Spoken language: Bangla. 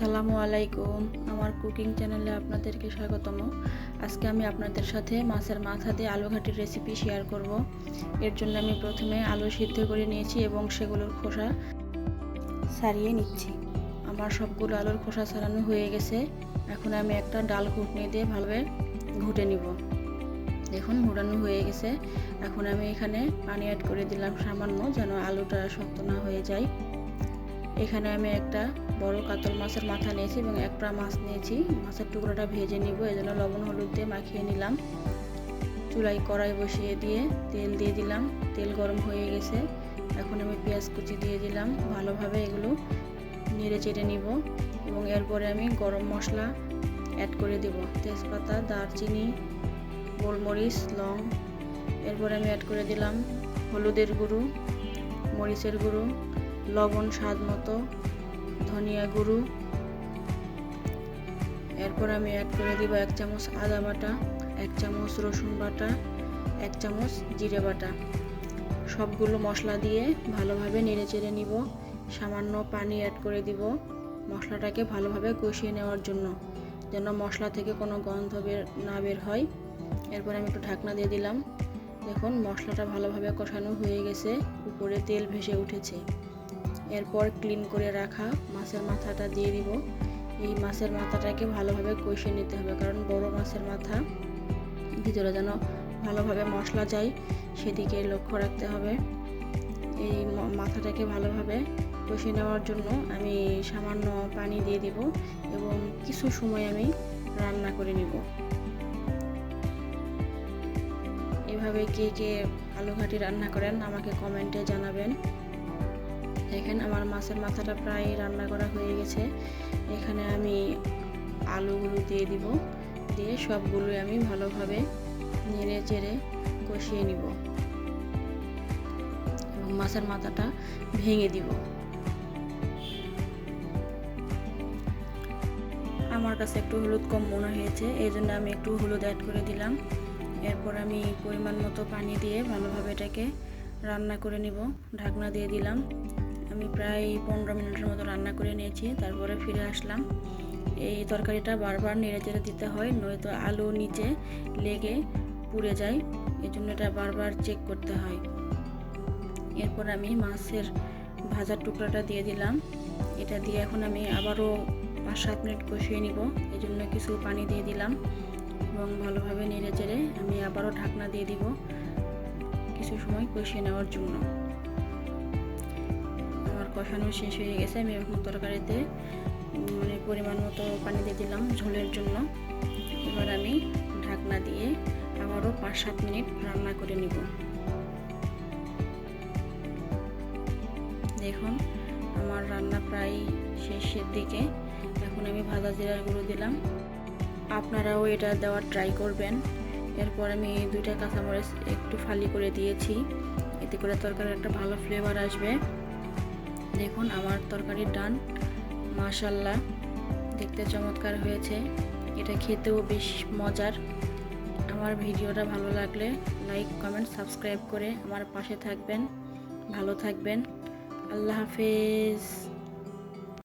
আসসালামু আলাইকুম। আমার কুকিং চ্যানেলে আপনাদেরকে স্বাগতম। আজকে আমি আপনাদের সাথে মাছের মাথা দিয়ে আলু ঘাটির রেসিপি শেয়ার করব। এর জন্য আমি প্রথমে আলু সিদ্ধ করে নিয়েছি এবং সেগুলোর খোসা ছাড়িয়ে নিচ্ছি। আমার সবগুলো আলুর খোসা ছাড়ানো হয়ে গেছে। এখন আমি একটা ডাল ঘুটনি দিয়ে ভালোভাবে ঘুটে নিব। দেখুন, ঘুটানো হয়ে গেছে। এখন আমি এখানে পানি অ্যাড করে দিলাম সামান্য, যেন আলুটা শক্ত না হয়ে যায়। এখানে আমি একটা বড় কাতল মাছের মাথা নিয়েছি এবং একটা মাছ নিয়েছি। মাছের টুকরোটা ভেজে নিব, এই জন্য লবণ, হলুদ দিয়ে মাখিয়ে নিলাম। চুলাই কড়াই বসিয়ে দিয়ে তেল দিয়ে দিলাম। তেল গরম হয়ে গেছে। এখন আমি পেঁয়াজ কুচি দিয়ে দিলাম। ভালোভাবে এগুলো নেড়ে চেড়ে নিব এবং এরপরে আমি গরম মশলা অ্যাড করে দেব। তেজপাতা, দারচিনি, গোলমরিচ, লং। এরপরে আমি অ্যাড করে দিলাম হলুদের গুঁড়ো, মরিচের গুঁড়ো লবণ স্বাদ মতো, ধনিয়া গুঁড়ো। এরপর আমি অ্যাড করে দিব এক চামচ আদা বাটা, এক চামচ রসুন বাটা, এক চামচ জিরে বাটা। সবগুলো মশলা দিয়ে ভালোভাবে নেড়ে চেড়ে নিব। সামান্য পানি অ্যাড করে দিব মশলাটাকে ভালোভাবে কষিয়ে নেওয়ার জন্য, যেন মশলা থেকে কোনো গন্ধ বের, না বের হয়। এরপর আমি একটু ঢাকনা দিয়ে দিলাম। দেখুন, মশলাটা ভালোভাবে কষানো হয়ে গেছে। উপরে তেল ভেসে উঠেছে। এরপর ক্লিন করে রাখা মাছের মাথাটা দিয়ে দিব। এই মাছের মাথাটাকে ভালোভাবে কষিয়ে নিতে হবে, কারণ বড় মাছের মাথা ভিতরে যেন ভালোভাবে মশলা যায় সেদিকে লক্ষ্য রাখতে হবে। এই মাথাটাকে ভালোভাবে কষিয়ে নেওয়ার জন্য আমি সামান্য পানি দিয়ে দিব এবং কিছু সময় আমি রান্না করে নিব। এভাবে কে কে আলু ঘাটি রান্না করেন আমাকে কমেন্টে জানাবেন। দেখেন আমার মাছের মাথাটা প্রায় রান্না করা হয়ে গেছে। এখানে আমি আলুগুলো দিয়ে দিব, দিয়ে সবগুলোই আমি ভালোভাবে নেড়ে চেড়ে কষিয়ে নিব। এবং মাছের মাথাটা ভেঙে দিব। আমার কাছে একটু হলুদ কম মনে হয়েছে এই জন্য আমি একটু হলুদ অ্যাড করে দিলাম। এরপর আমি পরিমাণ মতো পানি দিয়ে ভালোভাবে এটাকে রান্না করে নিব। ঢাকনা দিয়ে দিলাম। আমি প্রায় পনেরো মিনিটের মতো রান্না করে নিয়েছি, তারপরে ফিরে আসলাম। এই তরকারিটা বারবার নেড়ে চেড়ে দিতে হয়, নয়তো আলু নিচে লেগে পুড়ে যায় এই জন্য এটা বারবার চেক করতে হয়। এরপর আমি মাছের ভাজার টুকরাটা দিয়ে দিলাম। এটা দিয়ে এখন আমি আবারও পাঁচ সাত মিনিট কষিয়ে নিব এই জন্য কিছু পানি দিয়ে দিলাম এবং ভালোভাবে নেড়ে চেড়ে আমি আবারও ঢাকনা দিয়ে দিব কিছু সময় কষিয়ে নেওয়ার জন্য। কষানো শেষ হয়ে গেছে, আমি এখন তরকারিতে মানে পরিমাণ মতো পানি দিয়ে দিলাম ঝোলের জন্য। এবার আমি ঢাকনা দিয়ে আবারও পাঁচ সাত মিনিট রান্না করে নিব। দেখুন, আমার রান্না প্রায় শেষের দিকে। এখন আমি ভাজা জিরার গুঁড়ো দিলাম। আপনারাও এটা দেওয়ার ট্রাই করবেন। এরপর আমি দুইটা কাঁচামরিচ একটু ফালি করে দিয়েছি। এতে করে তরকারির একটা ভালো ফ্লেভার আসবে। দেখুন, আমার তরকারির ডান মাশাল্লাহ। দেখতে চমৎকার হয়েছে। এটা খেতেও বেশ মজার। আমার ভিডিওটা ভালো লাগলে লাইক, কমেন্ট, সাবস্ক্রাইব করে আমার পাশে থাকবেন। ভালো থাকবেন। আল্লাহ হাফেজ।